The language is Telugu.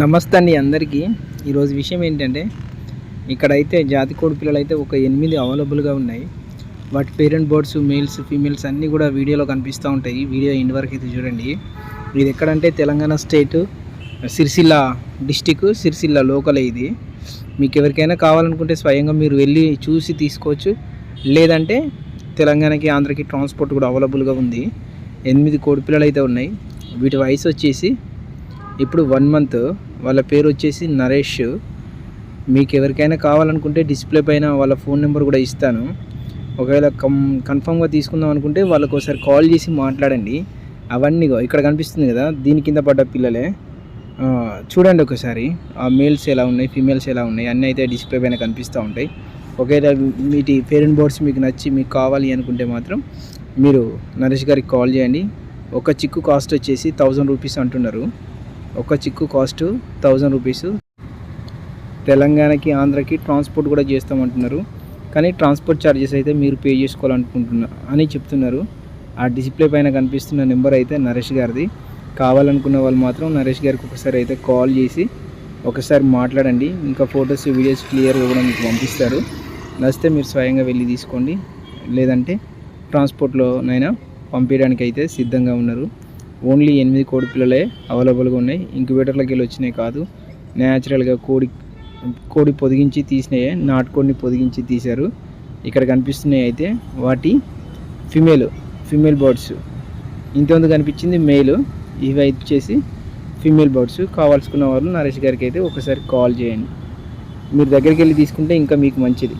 నమస్తే అండి అందరికీ. ఈరోజు విషయం ఏంటంటే ఇక్కడైతే జాతి కోడి పిల్లలు అయితే ఒక ఎనిమిది అవైలబుల్గా ఉన్నాయి. వాటి పేరెంట్ బర్డ్స్ మేల్స్ ఫీమేల్స్ అన్నీ కూడా వీడియోలో కనిపిస్తూ ఉంటాయి. వీడియో ఎండ్ వరకు అయితే చూడండి. ఇది ఎక్కడంటే Telangana state Sircilla district Sircilla local ఇది. మీకు ఎవరికైనా కావాలనుకుంటే స్వయంగా మీరు వెళ్ళి చూసి తీసుకోవచ్చు. లేదంటే తెలంగాణకి ఆంధ్రకి ట్రాన్స్పోర్ట్ కూడా అవైలబుల్గా ఉంది. ఎనిమిది కోడి పిల్లలు అయితే ఉన్నాయి. వీటి వయసు వచ్చేసి ఇప్పుడు వన్ మంత్ వాళ్ళ పేరు వచ్చేసి నరేష్. మీకు ఎవరికైనా కావాలనుకుంటే డిస్ప్లే పైన వాళ్ళ ఫోన్ నెంబర్ కూడా ఇస్తాను. ఒకవేళ కం కన్ఫామ్గా తీసుకుందాం అనుకుంటే వాళ్ళకు ఒకసారి కాల్ చేసి మాట్లాడండి. అవన్నీ ఇక్కడ కనిపిస్తుంది కదా దీని కింద పడ్డ పిల్లలే. చూడండి ఒకసారి ఆ మేల్స్ ఎలా ఉన్నాయి ఫీమేల్స్ ఎలా ఉన్నాయి అన్నీ అయితే డిస్ప్లే పైన కనిపిస్తూ ఉంటాయి. ఒకవేళ మీటి పేరెంట్ బోర్డ్స్ మీకు నచ్చి మీకు కావాలి అనుకుంటే మాత్రం మీరు నరేష్ గారికి కాల్ చేయండి. ఒక చిక్కు కాస్ట్ వచ్చేసి థౌజండ్ రూపీస్ అంటున్నారు. ఒక చిక్కు కాస్ట్ థౌజండ్ రూపీస్ తెలంగాణకి ఆంధ్రకి ట్రాన్స్పోర్ట్ కూడా చేస్తామంటున్నారు. కానీ ట్రాన్స్పోర్ట్ ఛార్జెస్ అయితే మీరు పే చేసుకోవాలనుకుంటున్నా అని చెప్తున్నారు. ఆ డిస్ప్లే పైన కనిపిస్తున్న నెంబర్ అయితే నరేష్ గారిది. కావాలనుకున్న వాళ్ళు మాత్రం నరేష్ గారికి ఒకసారి అయితే కాల్ చేసి ఒకసారి మాట్లాడండి. ఇంకా ఫొటోస్ వీడియోస్ క్లియర్గా కూడా మీకు పంపిస్తారు. నచ్చితే మీరు స్వయంగా వెళ్ళి తీసుకోండి. లేదంటే ట్రాన్స్పోర్ట్లోనైనా పంపించడానికి అయితే సిద్ధంగా ఉన్నారు. ఓన్లీ ఎనిమిది కోడి పిల్లలే అవైలబుల్గా ఉన్నాయి. ఇంక్యుబేటర్లకి వెళ్ళి వచ్చినాయి కాదు. న్యాచురల్గా కోడి కోడి పొదిగించి తీసినాయే నాటుకోడిని పొదిగించి తీశారు. ఇక్కడ కనిపిస్తున్నాయి అయితే వాటి ఫిమేల్ ఫిమేల్ బర్డ్స్. ఇంతమంది కనిపించింది మేల్. ఇవి వచ్చేసి ఫిమేల్ బర్డ్స్. కావాల్సుకున్న వాళ్ళు నరేష్ గారికి అయితే ఒకసారి కాల్ చేయండి. మీరు దగ్గరికి వెళ్ళి తీసుకుంటే ఇంకా మీకు మంచిది.